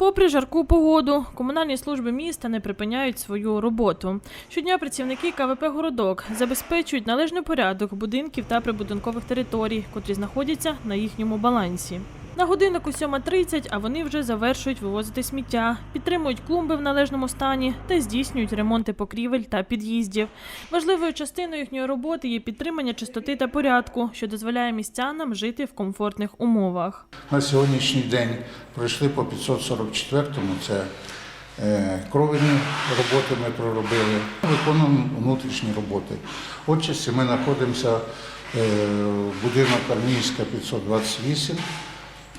Попри жарку погоду, комунальні служби міста не припиняють свою роботу. Щодня працівники КВП Городок забезпечують належний порядок будинків та прибудинкових територій, котрі знаходяться на їхньому балансі. На годиннику 7.30, а вони вже завершують вивозити сміття, підтримують клумби в належному стані та здійснюють ремонти покрівель та під'їздів. Важливою частиною їхньої роботи є підтримання чистоти та порядку, що дозволяє містянам жити в комфортних умовах. На сьогоднішній день пройшли по 544-му, це е, кровельні роботи ми проробили, виконуємо внутрішні роботи. Отчасті ми знаходимося е, в будинок Армійська 528,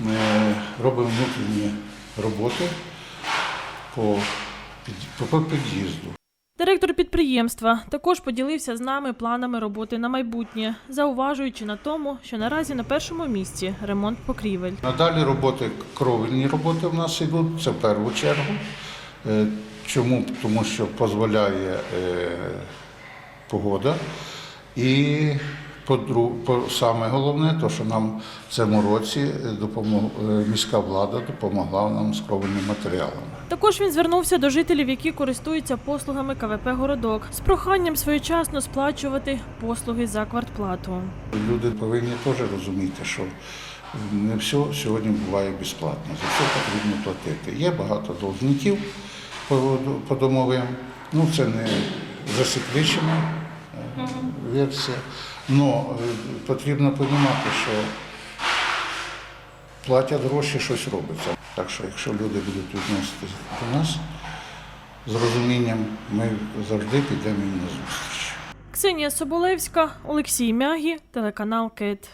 е, робимо внутрішні роботи по, по під'їзду. Директор підприємства також поділився з нами планами роботи на майбутнє, зауважуючи на тому, що наразі на першому місці ремонт покрівель. Надалі роботи, кровельні роботи в нас йдуть, це в першу чергу. Е, Чому? Тому що дозволяє е, погода. І по, саме головне, то, що нам в цьому році допомог, е, міська влада допомогла нам з кровельними матеріалами. Також він звернувся до жителів, які користуються послугами КВП Городок, з проханням своєчасно сплачувати послуги за квартплату. Люди повинні теж розуміти, що не все сьогодні буває безплатно. За все потрібно платити. Є багато должників по, по домовим. Ну, це не засекречена е, версія. Але потрібно розуміти, що платять гроші, щось робиться. Так що, якщо люди будуть відноситися до нас з розумінням, ми завжди підемо їм на зустріч. Ксенія Соболевська, Олексій Мягі, телеканал КЕТ.